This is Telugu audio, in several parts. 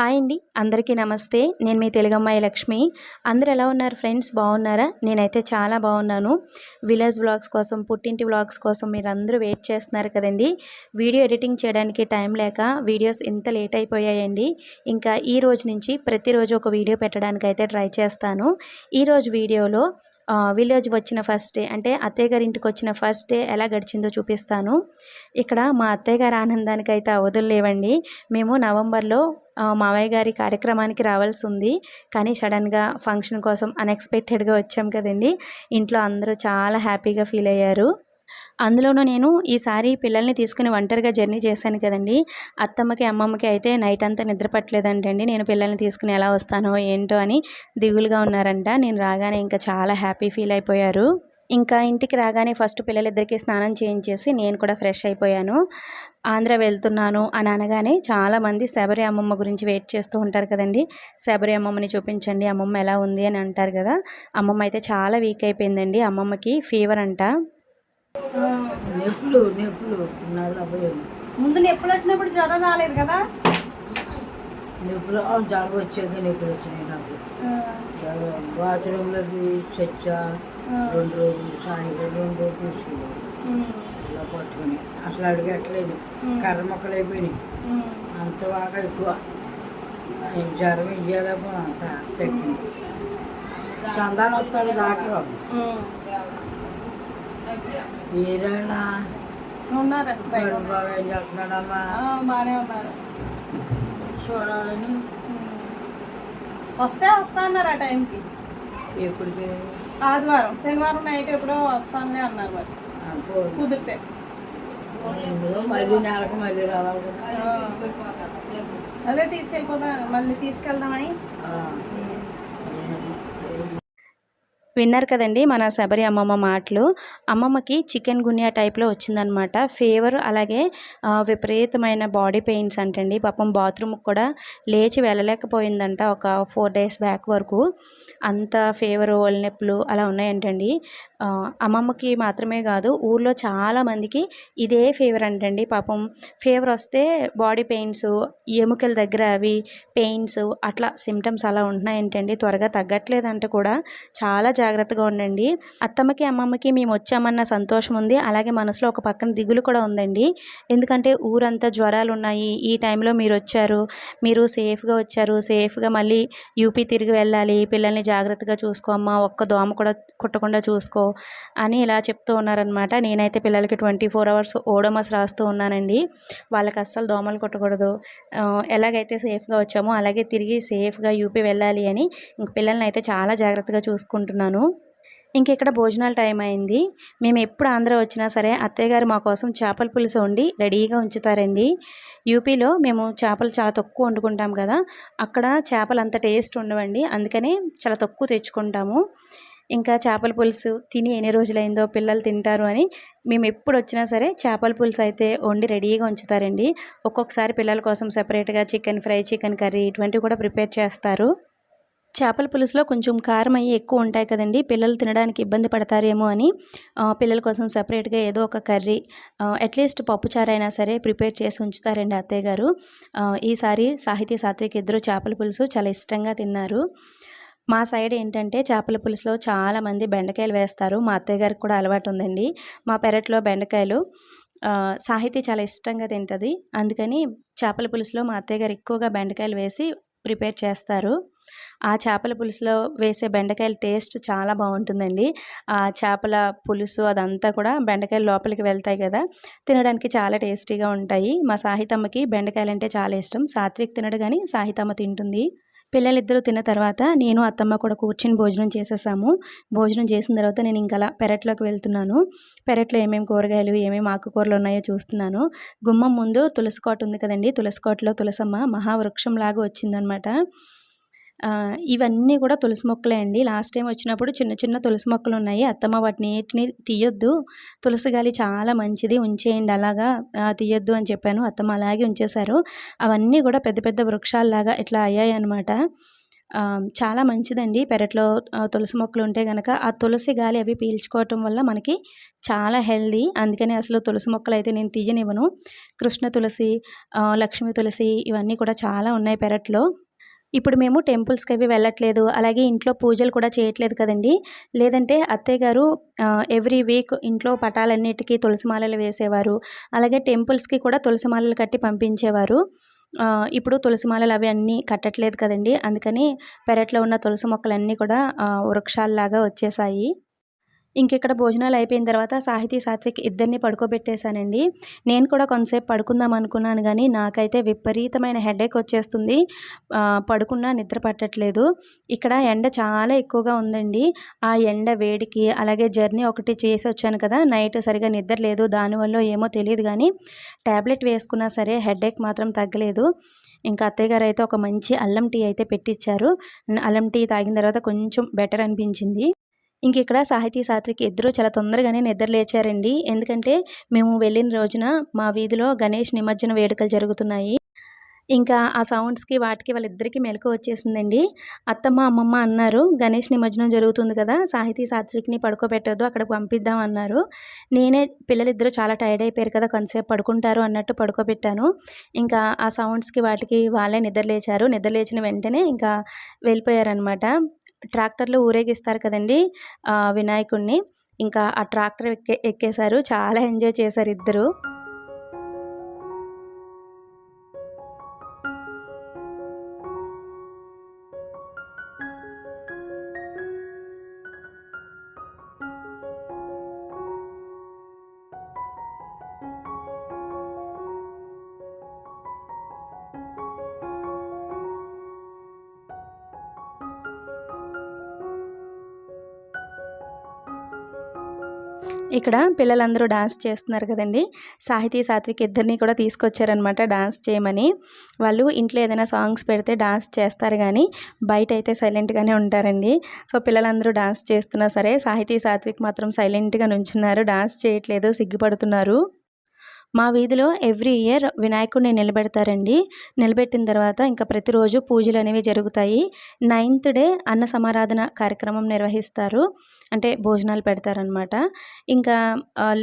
హాయ్ అండి. అందరికీ నమస్తే. నేను మీ తెలుగమ్మాయి లక్ష్మి. అందరు ఎలా ఉన్నారు ఫ్రెండ్స్? బాగున్నారా? నేనైతే చాలా బాగున్నాను. విలేజ్ వ్లాగ్స్ కోసం పుట్టింటి వ్లాగ్స్ కోసం మీరు అందరూ వెయిట్ చేస్తున్నారు కదండి. వీడియో ఎడిటింగ్ చేయడానికి టైం లేక వీడియోస్ ఇంత లేట్ అయిపోయాయండి. ఇంకా ఈ రోజు నుంచి ప్రతిరోజు ఒక వీడియో పెట్టడానికి అయితే ట్రై చేస్తాను. ఈరోజు వీడియోలో విలేజ్ వచ్చిన ఫస్ట్ డే అంటే అత్తయ్య గారి ఇంటికి వచ్చిన ఫస్ట్ డే ఎలా గడిచిందో చూపిస్తాను. ఇక్కడ మా అత్తయ్య గారి ఆనందానికి అయితే అవధులు లేవండి. మేము నవంబర్లో మామయ్య మావయ్య గారి కార్యక్రమానికి రావాల్సి ఉంది. కానీ సడన్గా ఫంక్షన్ కోసం అన్ఎక్స్పెక్టెడ్గా వచ్చాం కదండి. ఇంట్లో అందరూ చాలా హ్యాపీగా ఫీల్ అయ్యారు. అందులోనూ నేను ఈసారి పిల్లల్ని తీసుకుని ఒంటరిగా జర్నీ చేశాను కదండి. అత్తమ్మకి అమ్మమ్మకి అయితే నైట్ అంతా నిద్ర పట్టలేదంటండి నేను పిల్లల్ని తీసుకుని ఎలా వస్తానో ఏంటో అని దిగులుగా ఉన్నారంట. నేను రాగానే ఇంకా చాలా హ్యాపీ ఫీల్ అయిపోయారు. ఇంకా ఇంటికి రాగానే ఫస్ట్ పిల్లలిద్దరికీ స్నానం చేయించేసి నేను కూడా ఫ్రెష్ అయిపోయాను. ఆంధ్ర వెళ్తున్నాను అని అనగానే చాలామంది శబరి అమ్మమ్మ గురించి వెయిట్ చేస్తూ ఉంటారు కదండి. శబరి అమ్మమ్మని చూపించండి అమ్మమ్మ ఎలా ఉంది అని అంటారు కదా. అమ్మమ్మ అయితే చాలా వీక్ అయిపోయిందండి. అమ్మమ్మకి ఫీవర్ అంట. ముందు నొప్పులు వచ్చినప్పుడు జ్వరం రాలేదు కదా? నొప్పులు జ్వరం వచ్చాక నొప్పులు వచ్చినాయి నాకు. బాత్రూంలోకి చచ్చ రెండు రోజులు సాయంత్రం రెండు రోజులు తీసుకున్నాను ఇలా పట్టుకుని. అసలు అడిగట్లేదు. కర్ర మొక్కలు అయిపోయినాయి. అంత బాగా ఎక్కువ. జ్వరం ఇయ్యాలేమో అంత తగ్గింది. చందాలు వస్తాడు డాక్టర్ మీరేనా? ఉన్నారు. బాగా ఏం చేస్తున్నాడమ్మా? బాగానే ఉన్నారు. చూడాలని. వస్తే వస్తా అన్నారు ఆ టైంకి. ఎప్పటికి? ఆదివారం శనివారం నైట్ ఎప్పుడో వస్తానని అన్నారు మరి. కుదిరితే. అదే తీసుకెళ్ళిపోతా మళ్ళీ తీసుకెళ్దామని. విన్నారు కదండి మన శబరి అమ్మమ్మ మాటలు. అమ్మమ్మకి చికెన్ గున్యా టైప్లో వచ్చిందనమాట ఫీవర్ అలాగే విపరీతమైన బాడీ పెయిన్స్ అంటండి. పాపం బాత్రూమ్కి కూడా లేచి వెళ్ళలేకపోయిందంట ఒక ఫోర్ డేస్ బ్యాక్ వరకు. అంత ఫీవర్ ఒళ్ళు నొప్పులు అలా ఉన్నాయంటండి. అమ్మమ్మకి మాత్రమే కాదు ఊర్లో చాలా మందికి ఇదే ఫీవర్ అంటండి. పాపం ఫీవర్ వస్తే బాడీ పెయిన్స్ ఎముకల దగ్గర అవి పెయిన్స్ అట్లా సిమ్టమ్స్ అలా ఉంటున్నాయంటండి. త్వరగా తగ్గట్లేదంట కూడా. చాలా జాగ్రత్తగా ఉండండి. అత్తమ్మకి అమ్మమ్మకి మేము వచ్చామన్న సంతోషం ఉంది. అలాగే మనసులో ఒక పక్కన దిగులు కూడా ఉందండి. ఎందుకంటే ఊరంతా జ్వరాలు ఉన్నాయి. ఈ టైంలో మీరు వచ్చారు. మీరు సేఫ్గా వచ్చారు. సేఫ్గా మళ్ళీ యూపీ తిరిగి వెళ్ళాలి. పిల్లల్ని జాగ్రత్తగా చూసుకో అమ్మ. ఒక్క దోమ కూడా కుట్టకుండా చూసుకో అని ఇలా చెప్తూ ఉన్నారనమాట నేనైతే పిల్లలకి ట్వంటీ ఫోర్ అవర్స్ ఓడోమస్ రాస్తూ ఉన్నానండి. వాళ్ళకి అస్సలు దోమలు కుట్టకూడదు. ఎలాగైతే సేఫ్గా వచ్చామో అలాగే తిరిగి సేఫ్గా యూపీ వెళ్ళాలి అని ఇంక పిల్లల్ని అయితే చాలా జాగ్రత్తగా చూసుకుంటున్నాను. ఇంక ఇక్కడ భోజనాల టైం అయింది. మేము ఎప్పుడు ఆంధ్ర వచ్చినా సరే అత్తయ్య గారు మా కోసం చేపల పులుసు వండి రెడీగా ఉంచుతారండి. యూపీలో మేము చేపలు చాలా తక్కువ వండుకుంటాం కదా అక్కడ చేపలు అంత టేస్ట్ ఉండవండి. అందుకనే చాలా తక్కువ తెచ్చుకుంటాము. ఇంకా చేపల పులుసు తిని ఎన్ని రోజులైందో పిల్లలు తింటారు అని మేము ఎప్పుడు వచ్చినా సరే చేపల పులుసు అయితే వండి రెడీగా ఉంచుతారండి. ఒక్కొక్కసారి పిల్లల కోసం సపరేట్గా చికెన్ ఫ్రై చికెన్ కర్రీ ఇటువంటివి కూడా ప్రిపేర్ చేస్తారు. చేపల పులుసులో కొంచెం కారం అయ్యి ఎక్కువ ఉంటాయి కదండి. పిల్లలు తినడానికి ఇబ్బంది పడతారేమో అని పిల్లల కోసం సపరేట్గా ఏదో ఒక కర్రీ అట్లీస్ట్ పప్పుచారైనా సరే ప్రిపేర్ చేసి ఉంచుతారండి అత్తయ్య గారు. ఈసారి సాహితీ సాత్విక్ ఇద్దరు చేపల పులుసు చాలా ఇష్టంగా తిన్నారు. మా సైడ్ ఏంటంటే చేపల పులుసులో చాలామంది బెండకాయలు వేస్తారు. మా అత్తయ్య గారికి కూడా అలవాటు ఉందండి. మా పెరట్లో బెండకాయలు ఆ, సాహితీ చాలా ఇష్టంగా తింటుంది. అందుకని చేపల పులుసులో మా అత్తయ్య గారు ఎక్కువగా బెండకాయలు వేసి ప్రిపేర్ చేస్తారు. ఆ చేపల పులుసులో వేసే బెండకాయల టేస్ట్ చాలా బాగుంటుందండి. ఆ చేపల పులుసు అదంతా కూడా బెండకాయలు లోపలికి వెళ్తాయి కదా తినడానికి చాలా టేస్టీగా ఉంటాయి. మా సాహితమ్మకి బెండకాయలు అంటే చాలా ఇష్టం. సాత్విక్ తినడు కానీ సాహితమ్మ తింటుంది. పిల్లలిద్దరూ తిన్న తర్వాత నేను అత్తమ్మ కూడా కూర్చొని భోజనం చేసేసాము. భోజనం చేసిన తర్వాత నేను ఇంకా అలా పెరట్లోకి వెళ్తున్నాను. పెరట్లో ఏమేమి కూరగాయలు ఏమేమి ఆకుకూరలు ఉన్నాయో చూస్తున్నాను. గుమ్మం ముందు తులసి కోట ఉంది కదండి. తులసి కోటలో తులసమ్మ మహావృక్షం లాగా వచ్చిందనమాట. ఇవన్నీ కూడా తులసి మొక్కలే అండి. లాస్ట్ టైం వచ్చినప్పుడు చిన్న చిన్న తులసి మొక్కలు ఉన్నాయి. అత్తమ్మ వాటిని నీటిని తీయొద్దు. తులసి గాలి చాలా మంచిది. ఉంచేయండి అలాగా. తీయొద్దు అని చెప్పాను. అత్తమ్మ అలాగే ఉంచేశారు. అవన్నీ కూడా పెద్ద పెద్ద వృక్షాలలాగా ఇట్లా అయ్యాయి అనమాట చాలా మంచిదండి. పెరట్లో తులసి మొక్కలు ఉంటే కనుక ఆ తులసి గాలి అవి పీల్చుకోవటం వల్ల మనకి చాలా హెల్దీ. అందుకని అసలు తులసి మొక్కలు అయితే నేను తీయనివ్వను. కృష్ణ తులసి లక్ష్మీ తులసి ఇవన్నీ కూడా చాలా ఉన్నాయి పెరట్లో. ఇప్పుడు మేము టెంపుల్స్కి అవి వెళ్ళట్లేదు. అలాగే ఇంట్లో పూజలు కూడా చేయట్లేదు కదండి. లేదంటే అత్తయ్య గారు ఎవ్రీ వీక్ ఇంట్లో పటాలన్నిటికీ తులసి మాలలు వేసేవారు. అలాగే టెంపుల్స్కి కూడా తులసి మాలలు కట్టి పంపించేవారు. ఇప్పుడు తులసి మాలలు అవి అన్నీ కట్టట్లేదు కదండి. అందుకని పెరట్లో ఉన్న తులసి మొక్కలన్నీ కూడా వృక్షాలలాగా వచ్చేసాయి. ఇంకెక్కడ భోజనాలు అయిపోయిన తర్వాత సాహితీ సాత్విక్ ఇద్దరిని పడుకోబెట్టేశానండి. నేను కూడా కొంతసేపు పడుకుందాం అనుకున్నాను కానీ నాకైతే విపరీతమైన హెడేక్ వచ్చేస్తుంది. పడుకున్నా నిద్ర పట్టట్లేదు. ఇక్కడ ఎండ చాలా ఎక్కువగా ఉందండి. ఆ ఎండ వేడికి అలాగే జర్నీ ఒకటి చేసి వచ్చాను కదా నైట్ సరిగా నిద్ర లేదు దానివల్ల ఏమో తెలియదు కానీ ట్యాబ్లెట్ వేసుకున్నా సరే హెడేక్ మాత్రం తగ్గలేదు. ఇంకా అత్తయ్య గారు అయితే ఒక మంచి అల్లం టీ అయితే పెట్టించారు అల్లం టీ తాగిన తర్వాత కొంచెం బెటర్ అనిపించింది. ఇంక ఇక్కడ సాహితీ సాత్విక్ ఇద్దరు చాలా తొందరగానే నిద్ర లేచారండి. ఎందుకంటే మేము వెళ్ళిన రోజున మా వీధిలో గణేష్ నిమజ్జన వేడుకలు జరుగుతున్నాయి. ఇంకా ఆ సౌండ్స్కి వాటికి వాళ్ళిద్దరికీ మెలకు వచ్చేసిందండి. అత్తమ్మ అమ్మమ్మ అన్నారు గణేష్ నిమజ్జనం జరుగుతుంది కదా సాహితీ సాత్విక్ని పడుకోబెట్టద్దు అక్కడికి పంపిద్దాం అన్నారు. నేనే పిల్లలిద్దరూ చాలా టైర్డ్ అయిపోయారు కదా కొంతసేపు పడుకుంటారు అన్నట్టు పడుకోబెట్టాను. ఇంకా ఆ సౌండ్స్కి వాటికి వాళ్ళే నిద్ర లేచారు. నిద్ర లేచిన వెంటనే ఇంకా వెళ్ళిపోయారనమాట ట్రాక్టర్లో ఊరేగిస్తారు కదండి వినాయకుడిని ఇంకా ఆ ట్రాక్టర్ ఎక్కే ఎక్కేశారు. చాలా ఎంజాయ్ చేశారు ఇద్దరు. ఇక్కడ పిల్లలందరూ డాన్స్ చేస్తున్నారు కదండి. సాహితీ సాత్విక్ ఇద్దరిని కూడా తీసుకొచ్చారనమాట డాన్స్ చేయమని. వాళ్ళు ఇంట్లో ఏదైనా సాంగ్స్ పెడితే డాన్స్ చేస్తారు కానీ బయట అయితే సైలెంట్గానే ఉంటారండి. సో పిల్లలందరూ డాన్స్ చేస్తున్నా సరే సాహితీ సాత్విక్ మాత్రం సైలెంట్గా నుంచున్నారు డాన్స్ చేయట్లేదు సిగ్గుపడుతున్నారు. మా వీధిలో ఎవ్రీ ఇయర్ వినాయకుడిని నిలబెడతారండి. నిలబెట్టిన తర్వాత ఇంకా ప్రతిరోజు పూజలు అనేవి జరుగుతాయి. నైన్త్ డే అన్న సమారాధన కార్యక్రమం నిర్వహిస్తారు. అంటే భోజనాలు పెడతారనమాట ఇంకా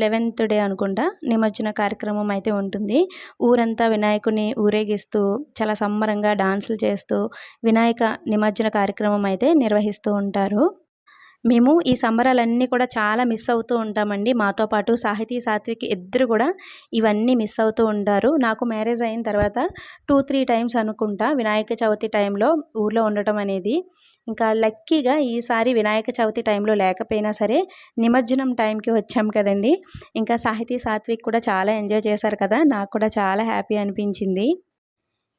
లెవెన్త్ డే అనుకుంటా నిమజ్జన కార్యక్రమం అయితే ఉంటుంది. ఊరంతా వినాయకుడిని ఊరేగిస్తూ చాలా సంబరంగా డాన్సులు చేస్తూ వినాయక నిమజ్జన కార్యక్రమం అయితే నిర్వహిస్తూ ఉంటారు. మేము ఈ సంబరాలన్నీ కూడా చాలా మిస్ అవుతూ ఉంటామండి. మాతో పాటు సాహితీ సాత్విక్ ఇద్దరు కూడా ఇవన్నీ మిస్ అవుతూ ఉంటారు. నాకు మ్యారేజ్ అయిన తర్వాత టూ త్రీ టైమ్స్ అనుకుంటా వినాయక చవితి టైంలో ఊర్లో ఉండటం అనేది. ఇంకా లక్కీగా ఈసారి వినాయక చవితి టైంలో లేకపోయినా సరే నిమజ్జనం టైంకి వచ్చాం కదండి. ఇంకా సాహితీ సాత్విక్ కూడా చాలా ఎంజాయ్ చేశారు కదా. నాకు కూడా చాలా హ్యాపీ అనిపించింది.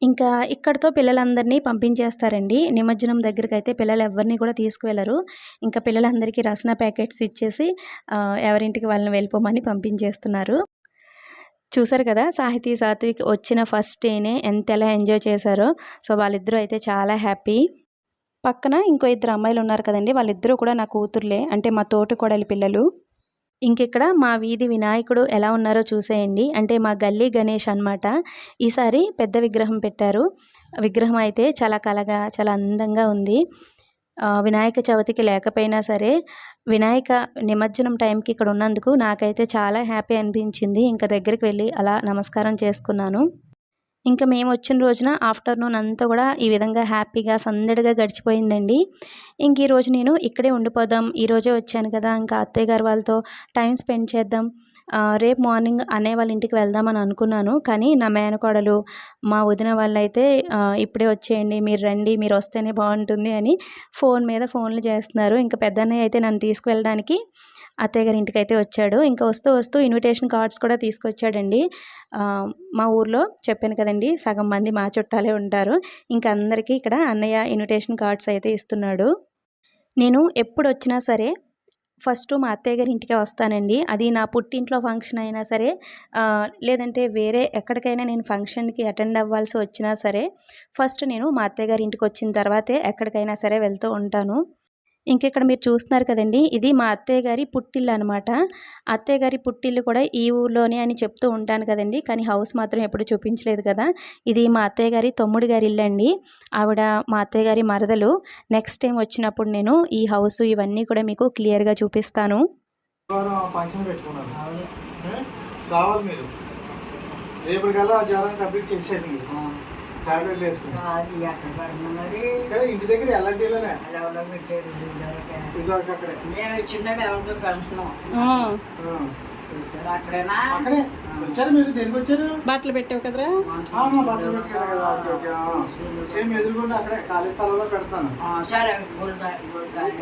ఇంకా ఇక్కడితో పిల్లలందరినీ పంపించేస్తారండి. నిమజ్జనం దగ్గరికి అయితే పిల్లలు ఎవరిని కూడా తీసుకువెళ్ళరు. ఇంకా పిల్లలందరికీ రసన ప్యాకెట్స్ ఇచ్చేసి ఎవరింటికి వాళ్ళని వెళ్ళిపోమని పంపించేస్తున్నారు. చూసారు కదా సాహితీ సాత్విక్ వచ్చిన ఫస్ట్ డేనే ఎంత ఎలా ఎంజాయ్ చేశారో. సో వాళ్ళిద్దరూ అయితే చాలా హ్యాపీ. పక్కన ఇంకో ఇద్దరు అమ్మాయిలు ఉన్నారు కదండి వాళ్ళిద్దరూ కూడా నా కూతుర్లే. అంటే మా తోటి కోడలి పిల్లలు. ఇంకెక్కడ మా వీధి వినాయకుడు ఎలా ఉన్నారో చూసేయండి. అంటే మా గల్లీ గణేష్ అన్నమాట. ఈసారి పెద్ద విగ్రహం పెట్టారు. విగ్రహం అయితే చాలా కలగా చాలా అందంగా ఉంది. వినాయక చవితికి లేకపోయినా సరే వినాయక నిమజ్జనం టైంకి ఇక్కడ ఉన్నందుకు నాకైతే చాలా హ్యాపీ అనిపించింది. ఇంకా దగ్గరికి వెళ్ళి అలా నమస్కారం చేసుకున్నాను. ఇంకా మేము వచ్చిన రోజున ఆఫ్టర్నూన్ అంతా కూడా ఈ విధంగా హ్యాపీగా సందడిగా గడిచిపోయిందండి. ఇంక ఈరోజు నేను ఇక్కడే ఉండిపోదాం. ఈరోజే వచ్చాను కదా ఇంకా అత్తయ్య గారు వాళ్ళతో టైం స్పెండ్ చేద్దాం. రేపు మార్నింగ్ అనే వాళ్ళ ఇంటికి వెళ్దామని అనుకున్నాను. కానీ నా మేనకోడలు మా వదిన వాళ్ళు అయితే ఇప్పుడే వచ్చేయండి మీరు రండి మీరు వస్తేనే బాగుంటుంది అని ఫోన్ మీద ఫోన్లు చేస్తున్నారు. ఇంకా పెద్దన్నయ్య అయితే నన్ను తీసుకువెళ్ళడానికి అత్తయ్య గారి ఇంటికి అయితే వచ్చాడు. ఇంకా వస్తూ వస్తూ ఇన్విటేషన్ కార్డ్స్ కూడా తీసుకొచ్చాడండి. మా ఊర్లో చెప్పాను కదండి సగం మంది మా చుట్టాలే ఉంటారు. ఇంకా అందరికీ ఇక్కడ అన్నయ్య ఇన్విటేషన్ కార్డ్స్ అయితే ఇస్తున్నాడు. నేను ఎప్పుడు వచ్చినా సరే ఫస్ట్ మా అత్తయ్య గారి ఇంటికే వస్తానండి. అది నా పుట్టింట్లో ఫంక్షన్ అయినా సరే లేదంటే వేరే ఎక్కడికైనా నేను ఫంక్షన్కి అటెండ్ అవ్వాల్సి వచ్చినా సరే ఫస్ట్ నేను మా అత్తయ్య గారి ఇంటికి వచ్చిన తర్వాతే ఎక్కడికైనా సరే వెళ్తూ ఉంటాను. ఇంకెక్కడ మీరు చూస్తున్నారు కదండి ఇది మా అత్తయ్య గారి పుట్టిల్లు అనమాట అత్తయ్య గారి పుట్టిల్లు కూడా ఈ ఊర్లోనే అని చెప్తూ ఉంటాను కదండి కానీ హౌస్ మాత్రం ఎప్పుడు చూపించలేదు కదా. ఇది మా అత్తయ్య గారి తమ్ముడు గారి ఇల్లు అండి ఆవిడ మా అత్తయ్య గారి మరదలు. నెక్స్ట్ టైం వచ్చినప్పుడు నేను ఈ హౌస్ ఇవన్నీ కూడా మీకు క్లియర్గా చూపిస్తాను. కావాలి మీరు. రేపటికల్లా ఆ జ్వరం కంప్లీట్ చేసేది మీరు టాబ్లెట్లు వేసుకుని అది ఎక్కడ పడింది మరి. ఇక్కడ ఇంటి దగ్గర పెట్టారు ఇదివరకే. ఇదివరకు అక్కడే. నేను వచ్చినాడు ఎవరితో కలుస్తున్నాం. ఆ. అక్కడేనా? అక్కడే. వచ్చారు మీరు? దేనికి వచ్చారు బట్టలు పెట్టావు కదరా? బట్టలు పెట్టుకెళ్ళారు కదా. Okay okay. ఆ. సేమ్ ఎదురుకుండా అక్కడే ఖాళీ స్థలంలో పెడతాను. ఆ, సరే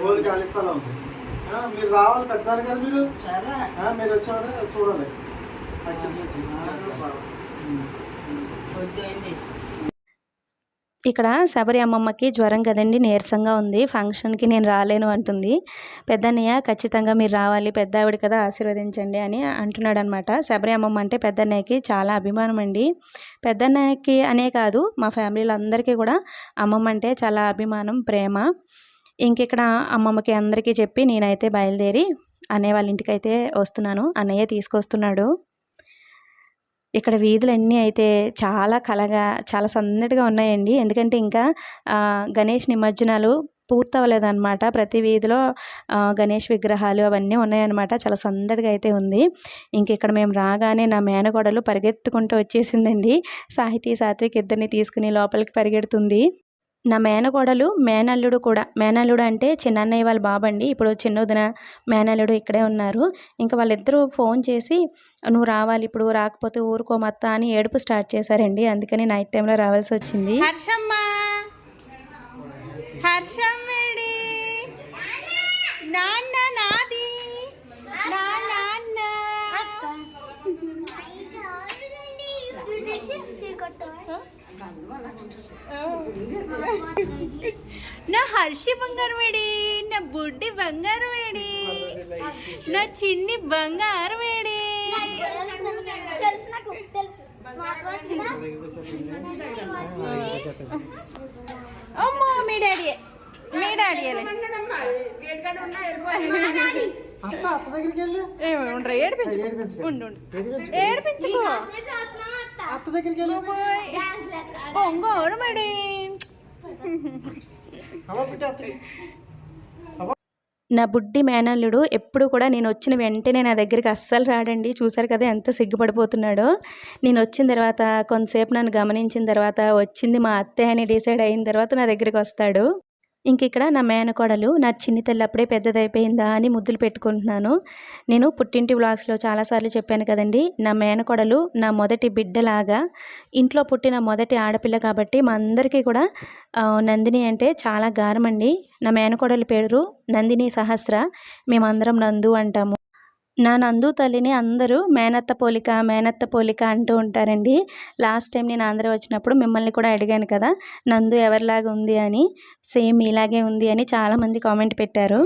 గోల్ ఖాళీ. స్థలం ఉంది. మీరు రావాలి పెద్దారు గారు మీరు? మీరు వచ్చారు చూడాలి. ఇక్కడ శబరి అమ్మమ్మకి జ్వరం కదండి నీరసంగా ఉంది. ఫంక్షన్కి నేను రాలేను అంటుంది. పెద్దన్నయ్య ఖచ్చితంగా మీరు రావాలి. పెద్ద ఆవిడ కదా ఆశీర్వదించండి అని అంటున్నాడు అనమాట శబరి అమ్మమ్మ అంటే పెద్దన్నయ్యకి చాలా అభిమానం అండి. పెద్దన్నయ్యకి అనే కాదు మా ఫ్యామిలీలో అందరికీ కూడా అమ్మమ్మ అంటే చాలా అభిమానం ప్రేమ. ఇంకిక్కడ అమ్మమ్మకి అందరికీ చెప్పి నేనైతే బయలుదేరి అన్నయ్య వాళ్ళ ఇంటికైతే వస్తున్నాను. అన్నయ్య తీసుకొస్తున్నాడు. ఇక్కడ వీధులన్నీ అయితే చాలా కలగా చాలా సందడిగా ఉన్నాయండి. ఎందుకంటే ఇంకా గణేష్ నిమజ్జనాలు పూర్తవలేదన్నమాట. ప్రతి వీధిలో గణేష్ విగ్రహాలు అవన్నీ ఉన్నాయన్నమాట. చాలా సందడిగా అయితే ఉంది. ఇంక ఇక్కడ మేము రాగానే నా మేనగోడలు పరిగెత్తుకుంటూ వచ్చేసిందండి. సాహితీ సాత్విక్ ఇద్దరిని తీసుకుని లోపలికి పరిగెడుతుంది. నా మేనగోడలు మేనల్లుడు కూడా. మేనల్లుడు అంటే చిన్నన్నయ్య వాళ్ళ బాబండి. ఇప్పుడు చిన్నదిన మేనల్లుడు ఇక్కడే ఉన్నారు. ఇంకా వాళ్ళిద్దరూ ఫోన్ చేసి నువ్వు రావాలి ఇప్పుడు రాకపోతే ఊరుకోమత్త అని ఏడుపు స్టార్ట్ చేశారండి. అందుకని నైట్ టైంలో రావాల్సి వచ్చింది. హర్షమ్మ! హర్షం నాన్న నాది నా నాన్న నా హర్షి బంగారు వేడి నా బుడ్డి బంగారు వేడి నా చిన్ని బంగారు వేడి తెలుసు నాకు తెలుసు అమ్మో మీ డాడీ మీ డాడీ అత్త అత్త దగ్గరికి వెళ్ళి ఉండరా ఏడిపించు ఏడిపించు. ఉండు ఉండు. ఏడిపించు. ఏడిపించుకో అత్త దగ్గరికి వెళ్ళి నా బుడ్డి మేనల్లుడు ఎప్పుడు కూడా నేను వచ్చిన వెంటనే నా దగ్గరికి అస్సలు రాడండి. చూసారు కదా ఎంత సిగ్గుపడిపోతున్నాడో. నేను వచ్చిన తర్వాత కొంతసేపు నన్ను గమనించిన తర్వాత వచ్చింది మా అత్తయ్య అని డిసైడ్ అయిన తర్వాత నా దగ్గరికి వస్తాడు. ఇంక ఇక్కడ నా మేనకోడలు నా చిన్ని తెల్లప్పుడే అప్పుడే పెద్దదైపోయిందా అని ముద్దులు పెట్టుకుంటున్నాను. నేను పుట్టింటి వ్లాగ్స్లో చాలాసార్లు చెప్పాను కదండి నా మేనకోడలు నా మొదటి బిడ్డలాగా ఇంట్లో పుట్టిన మొదటి ఆడపిల్ల కాబట్టి మా అందరికీ కూడా నందిని అంటే చాలా గారం అండి నా మేనకోడలి పేరు నందిని సహస్ర మేమందరం నందు అంటాము. నా నందు తల్లిని అందరూ మేనత్త పోలిక మేనత్త పోలిక అంటూ ఉంటారండి. లాస్ట్ టైం నేను ఆంధ్ర వచ్చినప్పుడు మిమ్మల్ని కూడా అడిగాను కదా నందు ఎవరిలాగా ఉంది అని సేమ్ ఇలాగే ఉంది అని చాలామంది కామెంట్ పెట్టారు.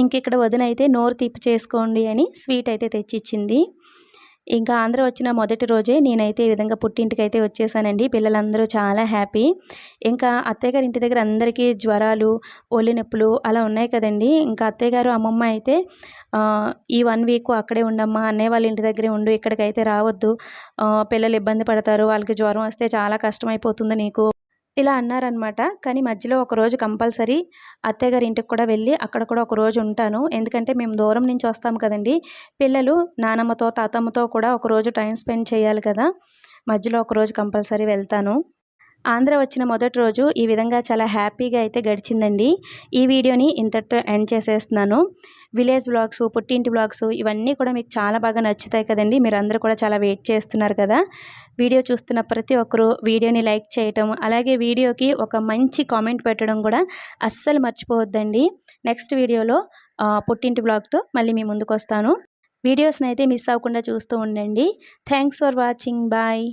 ఇంక ఇక్కడ వదిన అయితే నోరు తీపి చేసుకోండి అని స్వీట్ అయితే తెచ్చిచ్చింది. ఇంకా ఆంధ్ర వచ్చిన మొదటి రోజే నేనైతే ఈ విధంగా పుట్టింటికి అయితే వచ్చేసానండి. పిల్లలందరూ చాలా హ్యాపీ. ఇంకా అత్తయ్య గారి ఇంటి దగ్గర అందరికీ జ్వరాలు ఒళ్ళు నొప్పులు అలా ఉన్నాయి కదండి. ఇంకా అత్తయ్య గారు అమ్మమ్మ అయితే ఈ వన్ వీక్ అక్కడే ఉండమ్మా అన్నయ్య వాళ్ళ ఇంటి దగ్గరే ఉండు ఇక్కడికైతే రావద్దు. పిల్లలు ఇబ్బంది పడతారు వాళ్ళకి జ్వరం వస్తే చాలా కష్టమైపోతుంది నీకు. ఇలా అన్నారనమాట కానీ మధ్యలో ఒక రోజు కంపల్సరీ అత్తయ్య గారి ఇంటికి కూడా వెళ్ళి అక్కడ కూడా ఒక రోజు ఉంటాను. ఎందుకంటే మేము దూరం నుంచి వస్తాం కదండి. పిల్లలు నానమ్మతో తాతమ్మతో కూడా ఒక రోజు టైం స్పెండ్ చేయాలి కదా. మధ్యలో ఒక రోజు కంపల్సరీ వెళ్తాను. ఆంధ్ర వచ్చిన మొదటి రోజు ఈ విధంగా చాలా హ్యాపీగా అయితే గడిచిందండి. ఈ వీడియోని ఇంతటితో ఎండ్ చేసేస్తున్నాను. విలేజ్ బ్లాగ్స్ పుట్టింటి బ్లాగ్స్ ఇవన్నీ కూడా మీకు చాలా బాగా నచ్చుతాయి కదండి. మీరు అందరూ కూడా చాలా వెయిట్ చేస్తున్నారు కదా. వీడియో చూస్తున్న ప్రతి ఒక్కరూ వీడియోని లైక్ చేయటం అలాగే వీడియోకి ఒక మంచి కామెంట్ పెట్టడం కూడా అస్సలు మర్చిపోవద్దండి. నెక్స్ట్ వీడియోలో పుట్టింటి బ్లాగ్తో మళ్ళీ మీ ముందుకు వస్తాను వీడియోస్ని అయితే మిస్ అవ్వకుండా చూస్తూ ఉండండి. Thanks for watching. బాయ్.